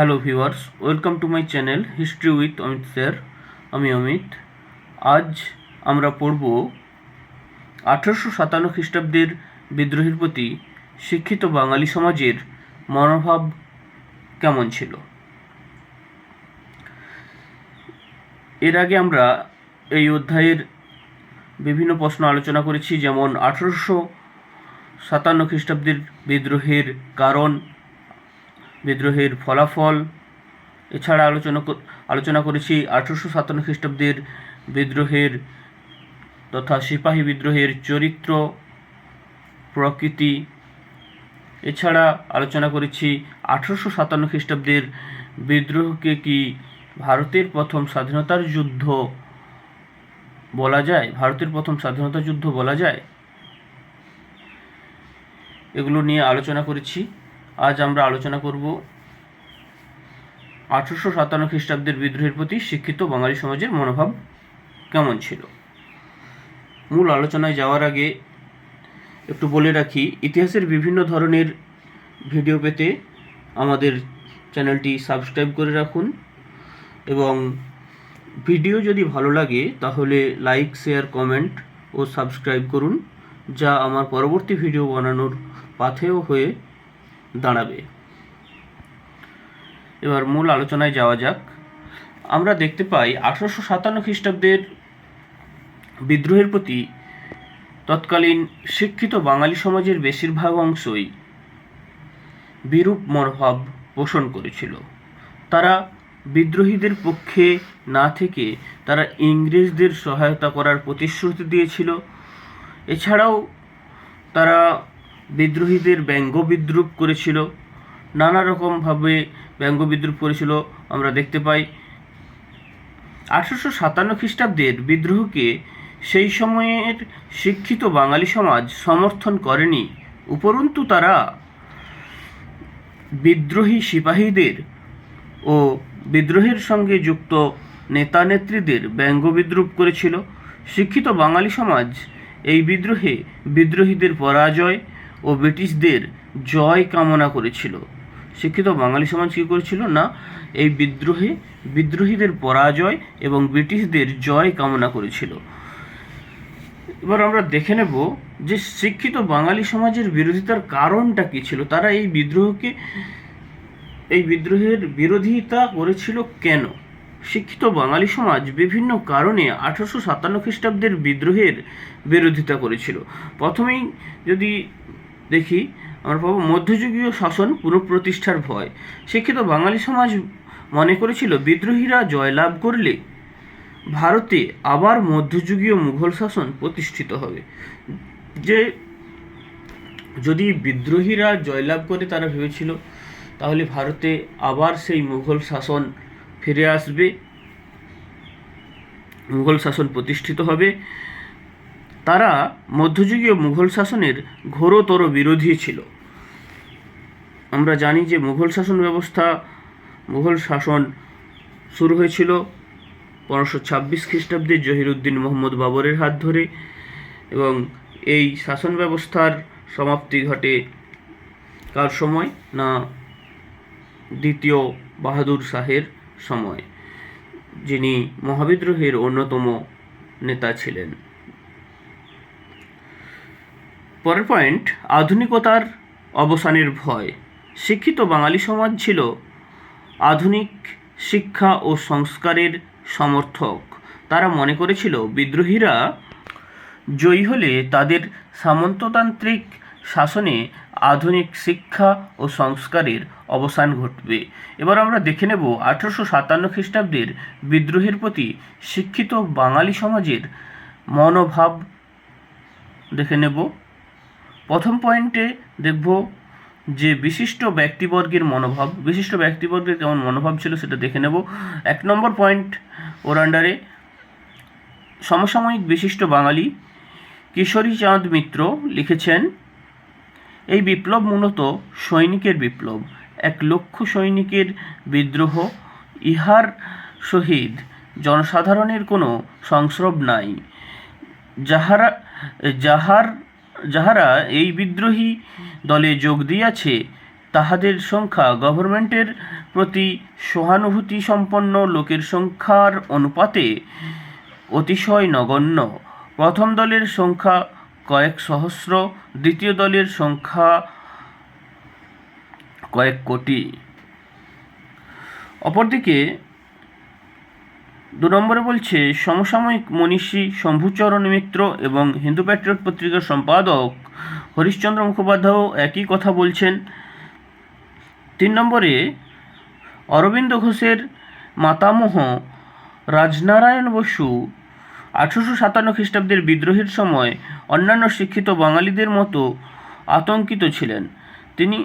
Hello viewers welcome to my channel history with Amit sir আমি অমিত। আজ আমরা পড়ব আঠারোশো সাতান্ন খ্রিস্টাব্দের বিদ্রোহের প্রতি শিক্ষিত বাঙালি সমাজের মনোভাব কেমন ছিল? এর আগে আমরা এই অধ্যায়ের বিভিন্ন প্রশ্ন আলোচনা করেছি, যেমন আঠারোশো সাতান্ন খ্রিস্টাব্দের বিদ্রোহের কারণ বিদ্রোহের ফলাফল। এছাড়া আলোচনা আলোচনা করেছি আঠারোশো সাতান্ন খ্রিস্টাব্দের বিদ্রোহের তথা সিপাহী বিদ্রোহের চরিত্র, প্রকৃতি। এছাড়া আলোচনা করেছি আঠারোশো সাতান্ন খ্রিস্টাব্দের বিদ্রোহকে কি ভারতের প্রথম স্বাধীনতার যুদ্ধ বলা যায়? ভারতের প্রথম স্বাধীনতা যুদ্ধ বলা যায়? এগুলো নিয়ে আলোচনা করেছি। আজ আমরা আলোচনা করব আঠারোশো সাতান্ন খ্রিস্টাব্দের বিদ্রোহের প্রতি শিক্ষিত বাঙালি সমাজের মনোভাব কেমন ছিল? মূল আলোচনায় যাওয়ার আগে একটু বলে রাখি, ইতিহাসের বিভিন্ন ধরনের ভিডিও পেতে আমাদের চ্যানেলটি সাবস্ক্রাইব করে রাখুন এবং ভিডিও যদি ভালো লাগে তাহলে লাইক, শেয়ার, কমেন্ট ও সাবস্ক্রাইব করুন, যা আমার পরবর্তী ভিডিও বানানোর পাথেয় হয়ে দাঁড়াবে। এবার মূল আলোচনায় যাওয়া যাক। আমরা দেখতে পাই আঠারোশো সাতান্ন খ্রিস্টাব্দের বিদ্রোহের প্রতি তৎকালীন শিক্ষিত বাঙালি সমাজের বেশিরভাগ অংশই বিরূপ মনোভাব পোষণ করেছিল। তারা বিদ্রোহীদের পক্ষে না থেকে তারা ইংরেজদের সহায়তা করার প্রতিশ্রুতি দিয়েছিল। এছাড়াও তারা বিদ্রোহীদের ব্যঙ্গ বিদ্রুপ করেছিল। নানা রকমভাবে ব্যঙ্গ বিদ্রুপ করেছিল, আমরা দেখতে পাই। আঠারোশো সাতান্ন খ্রিস্টাব্দের বিদ্রোহকে সেই সময়ের শিক্ষিত বাঙালি সমাজ সমর্থন করেনি। উপরন্তু তারা বিদ্রোহী সিপাহীদের ও বিদ্রোহের সঙ্গে যুক্ত নেতা নেত্রীদের ব্যঙ্গ বিদ্রুপ করেছিল। শিক্ষিত বাঙালি সমাজ এই বিদ্রোহে বিদ্রোহীদের পরাজয় ও ব্রিটিশদের জয় কামনা করেছিল। শিক্ষিত বাঙালি সমাজ কী করেছিল না? এই বিদ্রোহে, বিদ্রোহীদের পরাজয় এবং ব্রিটিশদের জয় কামনা করেছিল। এবার আমরা দেখে নেব যে শিক্ষিত বাঙালি সমাজের বিরোধিতার কারণটা কী ছিল? তারা এই বিদ্রোহকে, এই বিদ্রোহের বিরোধিতা করেছিল কেন? শিক্ষিত বাঙালি সমাজ বিভিন্ন কারণে আঠারোশো সাতান্ন খ্রিস্টাব্দের বিদ্রোহের বিরোধিতা করেছিল। প্রথমেই যদি দেখি, আমরা পাবো মধ্যযুগীয় শাসন পুনঃপ্রতিষ্ঠার ভয়। শিক্ষিত বাঙালি সমাজ মনে করেছিল, বিদ্রোহীরা জয়লাভ করলে ভারতে আবার মধ্যযুগীয় মুঘল শাসন প্রতিষ্ঠিত হবে। যে, যদি বিদ্রোহীরা জয়লাভ করে তারা ভেবেছিল, তাহলে ভারতে আবার সেই মুঘল শাসন ফিরে আসবে, মুঘল শাসন প্রতিষ্ঠিত হবে। তারা মধ্যযুগীয় মুঘল শাসনের ঘোরতর বিরোধী ছিল। আমরা জানি যে মুঘল শাসন ব্যবস্থা, মুঘল শাসন শুরু হয়েছিল পনেরোশো ছাব্বিশ খ্রিস্টাব্দে জহিরুদ্দিন মোহাম্মদ বাবরের হাত ধরে এবং এই শাসন ব্যবস্থার সমাপ্তি ঘটে কার সময় না দ্বিতীয় বাহাদুর শাহের সময়, যিনি মহাবিদ্রোহের অন্যতম নেতা ছিলেন। পরের পয়েন্ট, আধুনিকতার অবসানের ভয়। শিক্ষিত বাঙালি সমাজ ছিল আধুনিক শিক্ষা ও সংস্কারের সমর্থক। তারা মনে করেছিল, বিদ্রোহীরা জয়ী হলে তাদের সামন্ততান্ত্রিক শাসনে আধুনিক শিক্ষা ও সংস্কারের অবসান ঘটবে। এবার আমরা দেখে নেব, আঠারোশো সাতান্ন খ্রিস্টাব্দের বিদ্রোহের প্রতি শিক্ষিত বাঙালি সমাজের মনোভাব দেখে নেব। প্রথম পয়েন্টে দেখব যে বিশিষ্ট ব্যক্তিবর্গের মনোভাব। বিশিষ্ট ব্যক্তিবর্গের কেমন মনোভাব ছিল সেটা দেখে নেব। এক নম্বর পয়েন্ট ওর আন্ডারে সমসাময়িক বিশিষ্ট বাঙালি কিশোরী চাঁদ মিত্র লিখেছেন, এই বিপ্লব মূলত সৈনিকের বিপ্লব। এক লক্ষ সৈনিকের বিদ্রোহ, ইহার সহিত জনসাধারণের কোনো সংস্রব নাই। যাহারা, যাহার যাহারা এই বিদ্রোহী দলে যোগ দিয়াছে, তাহাদের সংখ্যা গভর্নমেন্টের প্রতি সহানুভূতি সম্পন্ন লোকের সংখ্যার অনুপাতে অতিশয় নগণ্য। প্রথম দলের সংখ্যা কয়েক সহস্র, দ্বিতীয় দলের সংখ্যা কয়েক কোটি। অপরদিকে দু নম্বরে বলছে, সমসাময়িক মনীষী শম্ভুচরণ মিত্র এবং হিন্দু প্যাট্রিয়ট পত্রিকার সম্পাদক হরিশ্চন্দ্র মুখোপাধ্যায়ও একই কথা বলছেন। তিন নম্বরে, অরবিন্দ ঘোষের মাতামহ রাজনারায়ণ বসু আঠেরোশো সাতান্ন খ্রিস্টাব্দের বিদ্রোহের সময় অন্যান্য শিক্ষিত বাঙালিদের মতো আতঙ্কিত ছিলেন। তিনি,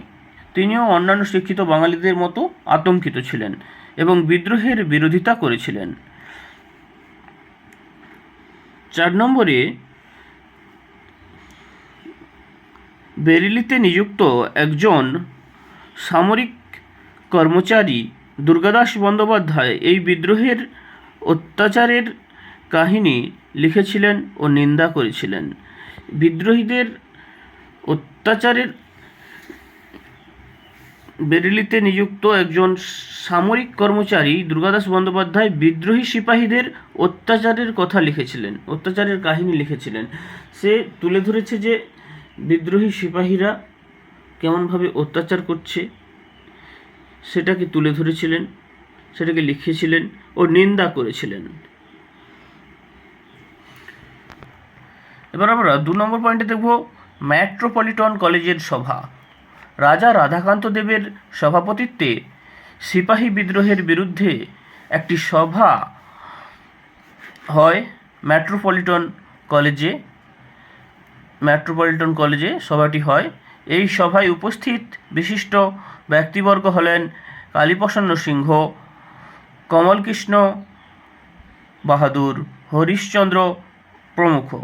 তিনিও অন্যান্য শিক্ষিত বাঙালিদের মতো আতঙ্কিত ছিলেন এবং বিদ্রোহের বিরোধিতা করেছিলেন। চার নম্বরে, বেরিলিতে নিযুক্ত একজন সামরিক কর্মচারী দুর্গাদাস বন্দ্যোপাধ্যায় এই বিদ্রোহের অত্যাচারের কাহিনী লিখেছিলেন ও নিন্দা করেছিলেন। বিদ্রোহীদের অত্যাচারের বেরেলিতে নিযুক্ত একজন সামরিক কর্মচারী দুর্গাদাস বন্দ্যোপাধ্যায় বিদ্রোহী সিপাহীদের অত্যাচারের কথা লিখেছিলেন, অত্যাচারের কাহিনী লিখেছিলেন। সে তুলে ধরেছে যে বিদ্রোহী সিপাহীরা কেমনভাবে অত্যাচার করছে, সেটাকে তুলে ধরেছিলেন, সেটাকে লিখেছিলেন ও নিন্দা করেছিলেন। এবার আমরা দু নম্বর পয়েন্টে দেখব মেট্রোপলিটন কলেজের সভা। রাজা রাধাকান্ত দেবের সভাপতিত্বে সিপাহী বিদ্রোহের বিরুদ্ধে একটি সভা হয় মেট্রোপলিটন কলেজে। মেট্রোপলিটন কলেজে সভাটি হয়। এই সভায় উপস্থিত বিশিষ্ট ব্যক্তিবর্গ হলেন কালীপ্রসন্ন সিংহ, কমলকৃষ্ণ বাহাদুর, হরিশ্চন্দ্র প্রমুখ।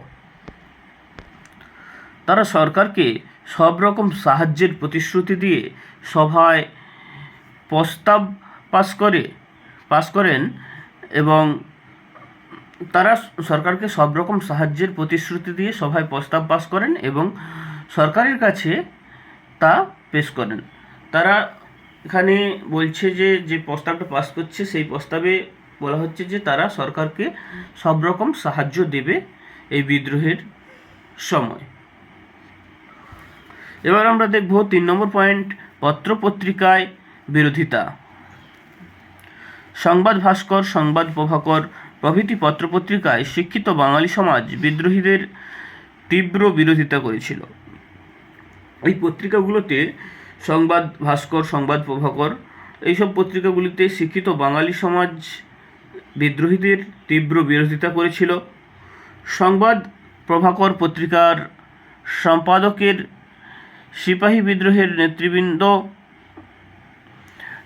তারা সরকারকে সব রকম সাহায্যের প্রতিশ্রুতি দিয়ে সভায় প্রস্তাব পাস করে, পাস করেন এবং তারা সরকারকে সব রকম সাহায্যের প্রতিশ্রুতি দিয়ে সভায় প্রস্তাব পাস করেন এবং সরকারের কাছে তা পেশ করেন। তারা এখানে বলছে যে যে প্রস্তাবটা পাস করছে, সেই প্রস্তাবে বলা হচ্ছে যে তারা সরকারকে সব রকম সাহায্য দেবে এই বিদ্রোহের সময়। এবার আমরা দেখব তিন নম্বর পয়েন্ট পত্রপত্রিকায় বিরোধিতা। সংবাদ ভাস্কর, সংবাদ প্রভাকর প্রভৃতি পত্রপত্রিকায় শিক্ষিত বাঙালি সমাজ বিদ্রোহীদের তীব্র বিরোধিতা করেছিল। এই পত্রিকাগুলোতে সংবাদ ভাস্কর, সংবাদ প্রভাকর, এইসব পত্রিকাগুলিতে শিক্ষিত বাঙালি সমাজ বিদ্রোহীদের তীব্র বিরোধিতা করেছিল। সংবাদ প্রভাকর পত্রিকার সম্পাদকের সিপাহী বিদ্রোহের নেতৃবৃন্দ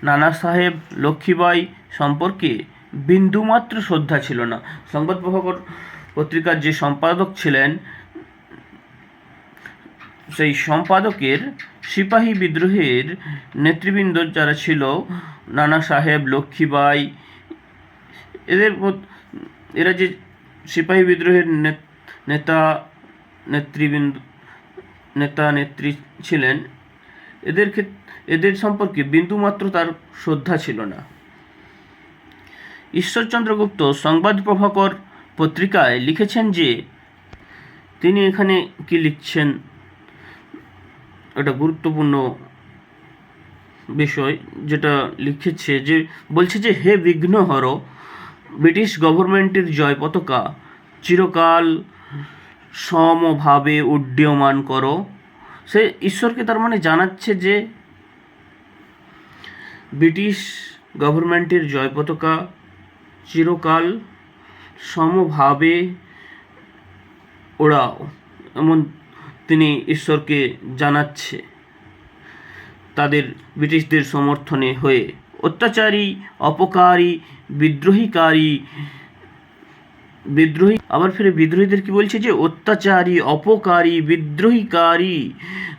নানা সাহেব লক্ষ্মীবাই সম্পর্কে বিন্দুমাত্র শ্রদ্ধা ছিল না। সংবাদ প্রভাকর পত্রিকার যে সম্পাদক ছিলেন, সেই সম্পাদকের সিপাহী বিদ্রোহের নেতৃবৃন্দ যারা ছিল, নানা সাহেব লক্ষ্মীবাই এদের এরা যে সিপাহী বিদ্রোহের নেতা, নেতৃবৃন্দ নেতা নেত্রী ছিলেন। এদের এদের সম্পর্কে বিন্দুমাত্র তার শ্রদ্ধা ছিল না। ঈশ্বরচন্দ্র গুপ্ত সংবাদ প্রভাকর পত্রিকায় লিখেছেন যে, তিনি এখানে কি লিখছেন? একটা গুরুত্বপূর্ণ বিষয় যেটা লিখেছে যে, বলছে যে, হে বিঘ্নহর, ব্রিটিশ গভর্নমেন্টের জয় পতাকা, চিরকাল সমভাবে উড্ডীয়মান করো। সে ঈশ্বরকে তার মানে জানাচ্ছে যে ব্রিটিশ গভর্নমেন্টের জয় পতাকা চিরকাল সমভাবে ওড়াও, এমন তিনি ঈশ্বরকে জানাচ্ছে তাদের ব্রিটিশদের সমর্থনে হয়ে। অত্যাচারী, অপকারী, বিদ্রোহীকারী বিদ্রোহী। আবার ফিরে বিদ্রোহীদের কি বলছে যে, অত্যাচারী, অপকারী, বিদ্রোহীকারী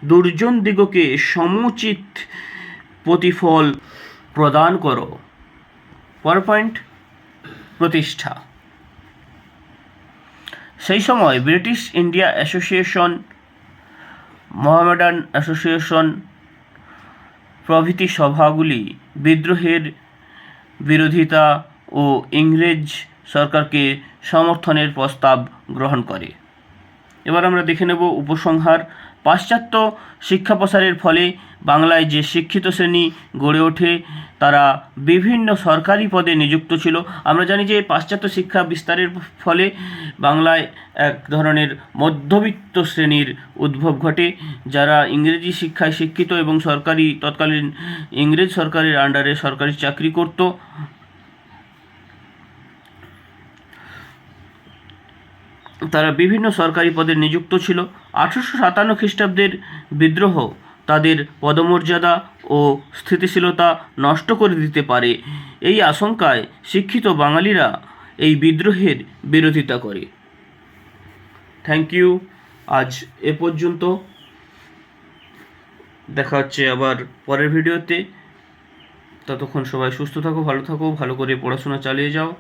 দুর্জন দিগকে সমুচিত প্রতিফল প্রদান করো। পর পয়েন্ট প্রতিষ্ঠা। সেই সময় British India association, Mohammedan association প্রভৃতি সভাগুলি বিদ্রোহের বিরোধিতা ও ইংরেজ সরকারকে সমর্থনের প্রস্তাব গ্রহণ করে। এবার আমরা দেখে নেব উপসংহার। পাশ্চাত্য শিক্ষা প্রসারের ফলে বাংলায় যে শিক্ষিত শ্রেণি গড়ে ওঠে, তারা বিভিন্ন সরকারি পদে নিযুক্ত ছিল। আমরা জানি যে পাশ্চাত্য শিক্ষা বিস্তারের ফলে বাংলায় এক ধরনের মধ্যবিত্ত শ্রেণির উদ্ভব ঘটে, যারা ইংরেজি শিক্ষায় শিক্ষিত এবং সরকারি, তৎকালীন ইংরেজ সরকারের আন্ডারে সরকারি চাকরি করত। তারা বিভিন্ন সরকারি পদে নিযুক্ত ছিল। আঠারোশো সাতান্ন খ্রিস্টাব্দের বিদ্রোহ তাদের পদমর্যাদা ও স্থিতিশীলতা নষ্ট করে দিতে পারে। এই আশঙ্কায় শিক্ষিত বাঙালিরা এই বিদ্রোহের বিরোধিতা করে। থ্যাংক ইউ আজ এ পর্যন্ত। দেখা হচ্ছে আবার পরের ভিডিওতে। ততক্ষণ সবাই সুস্থ থাকো, ভালো থাকো, ভালো করে পড়াশোনা চালিয়ে যাও।